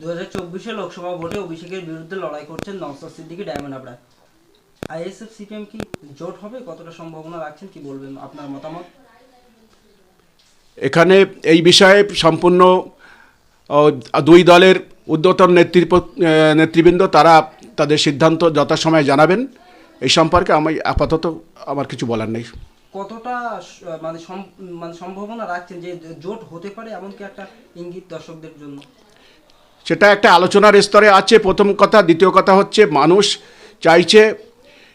দু হাজার চব্বিশে লোকসভা ভোটে অভিষেকের বিরুদ্ধে লড়াই করছেন Naushad Siddiqui Diamond Harbour ISF CPM কি জোট হবে? কতটা সম্ভাবনা রাখছেন? কি বলবেন আপনার মতামত? এখানে এই বিষয়ে সম্পূর্ণ দুই দলের ঊর্ধ্বতন নেতৃত্ব নেতৃবৃন্দ তারা তাদের সিদ্ধান্ত যথাসময়ে জানাবেন। এই সম্পর্কে আমি আপাতত আমার কিছু বলার নেই। কতটা মানে মানে সম্ভাবনা রাখছেন যে জোট হতে পারে এমনকি একটা ইঙ্গিত দর্শকদের জন্য? সেটা একটা আলোচনার স্তরে আছে। প্রথম কথা, দ্বিতীয় কথা হচ্ছে মানুষ চাইছে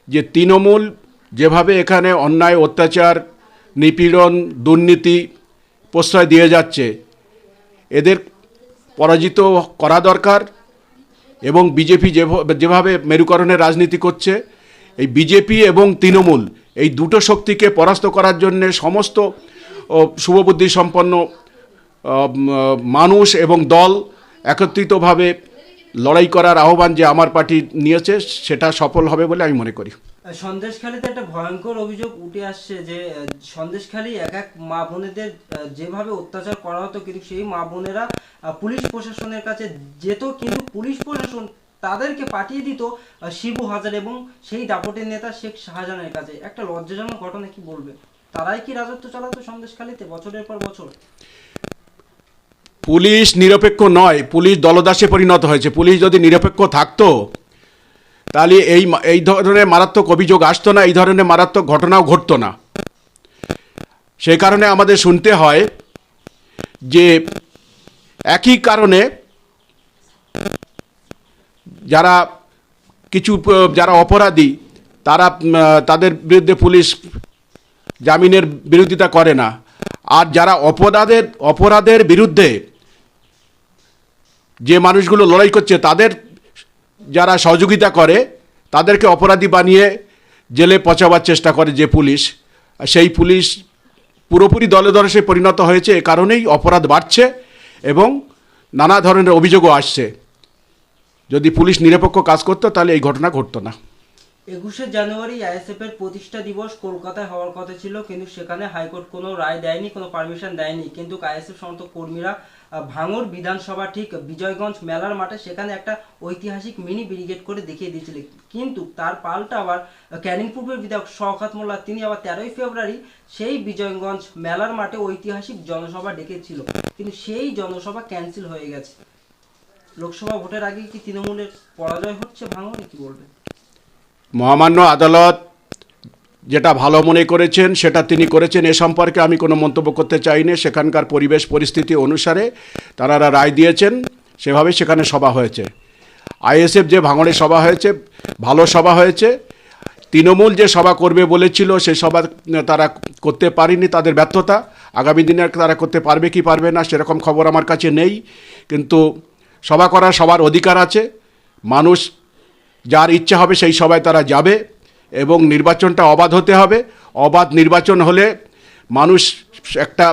যে তৃণমূল যেভাবে এখানে অন্যায়, অত্যাচার, নিপীড়ন, দুর্নীতি প্রশ্রয় দিয়ে যাচ্ছে, এদের পরাজিত করা দরকার এবং বিজেপি যেভাবে মেরুকরণের রাজনীতি করছে, এই বিজেপি এবং তৃণমূল এই দুটো শক্তিকে পরাস্ত করার জন্য সমস্ত শুভবুদ্ধি সম্পন্ন মানুষ এবং দল একত্রিতভাবে লড়াই করার আহ্বান যে আমার পার্টি নিয়েছে, সেটা সফল হবে বলে আমি মনে করি। সন্দেশখালীতে একটা ভয়ঙ্কর অভিযোগ উঠে আসছে যে, সন্দেশখালী এক এক মা বোনেদের যেভাবে অত্যাচার করা হতো, কিন্তু সেই মা বোনেরা পুলিশ প্রশাসনের কাছে যেত, কিন্তু পুলিশ প্রশাসন তাদেরকে পাঠিয়ে দিত শিবু হাজার এবং সেই দাপটের নেতা শেখ শাহজাহানের কাছে। একটা লজ্জাজনক ঘটনা কি বলবে? তারাই কি রাজত্ব চালাতো সন্দেশখালীতে বছরের পর বছর? পুলিশ নিরপেক্ষ নয়, পুলিশ দলদাসে পরিণত হয়েছে। পুলিশ যদি নিরপেক্ষ থাকতো, তাহলে এই এই ধরনের মারাত্মক অভিযোগ আসতো না, এই ধরনের মারাত্মক ঘটনাও ঘটতো না। সেই কারণে আমাদের শুনতে হয় যে একই কারণে যারা কিছু, যারা অপরাধী, তারা তাদের বিরুদ্ধে পুলিশ জামিনের বিরোধিতা করে না। আর যারা অপরাধের অপরাধের বিরুদ্ধে যে মানুষগুলো লড়াই করছে, তাদের যারা সহযোগিতা করে, তাদেরকে অপরাধী বানিয়ে জেলে পচাবার চেষ্টা করে যে পুলিশ। সেই পুলিশ পুরোপুরি দলে দলে সে পরিণত হয়েছে, এ কারণেই অপরাধ বাড়ছে এবং নানা ধরনের অভিযোগও আসছে। যদি পুলিশ নিরপেক্ষ কাজ করতো, তাহলে এই ঘটনা ঘটতো না। একুশে জানুয়ারি আইএসএফ এর প্রতিষ্ঠা দিবস কলকাতায় হওয়ার কথা ছিল, কিন্তু সেখানে হাইকোর্ট কোনো রায় দেয়নি, কোনো পারমিশন দেয়নি। কিন্তু আইএসএফ সমর্থক কর্মীরা ভাঙড় বিধানসভা ঠিক বিজয়গঞ্জ মেলার মাঠে সেখানে একটা ঐতিহাসিক মিনি ব্রিগেড করে দেখিয়ে দিয়েছিল। কিন্তু তার পাল্টা আবার ক্যানিং পূর্বের বিধায়ক শওকাত মোল্লা, তিনি আবার তেরোই ফেব্রুয়ারি সেই বিজয়গঞ্জ মেলার মাঠে ঐতিহাসিক জনসভা ডেকেছিল। কিন্তু সেই জনসভা ক্যান্সেল হয়ে গেছে। লোকসভা ভোটের আগে কি তৃণমূলের পরাজয় হচ্ছে ভাঙড়ে, কি বলবেন? মহামান্য আদালত যেটা ভালো মনে করেছেন, সেটা তিনি করেছেন। এ সম্পর্কে আমি কোনো মন্তব্য করতে চাই না সেখানকার পরিবেশ পরিস্থিতি অনুসারে তারা রায় দিয়েছেন। সেভাবে সেখানে সভা হয়েছে। আইএসএফ যে ভাঙড়ে সভা হয়েছে, ভালো সভা হয়েছে। তৃণমূল যে সভা করবে বলেছিল সেই সভা তারা করতে পারেনি তাদের ব্যর্থতা। আগামী দিনে তারা করতে পারবে কি পারবে না, সেরকম খবর আমার কাছে নেই। কিন্তু সভা করার সবার অধিকার আছে। মানুষ যার ইচ্ছা হবে সেই সভায় তারা যাবে এবং নির্বাচনটা অবাধ হতে হবে। অবাধ নির্বাচন হলে মানুষ একটা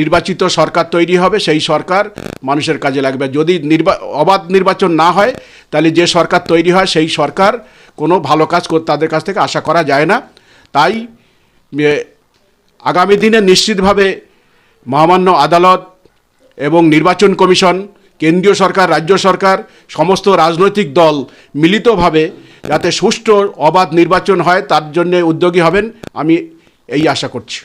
নির্বাচিত সরকার তৈরি হবে, সেই সরকার মানুষের কাজে লাগবে। যদি নির্বা, অবাধ নির্বাচন না হয়, তাহলে যে সরকার তৈরি হয়, সেই সরকার কোনো ভালো কাজ তাদের কাছ থেকে আশা করা যায় না। তাই আগামী দিনে নিশ্চিতভাবে মহামান্য আদালত এবং নির্বাচন কমিশন কেন্দ্রীয় সরকার, রাজ্য সরকার, সমস্ত রাজনৈতিক দল মিলিতভাবে যাতে সুষ্ঠু অবাধ নির্বাচন হয়, তার জন্য উদ্যোগী হবেন, আমি এই আশা করছি।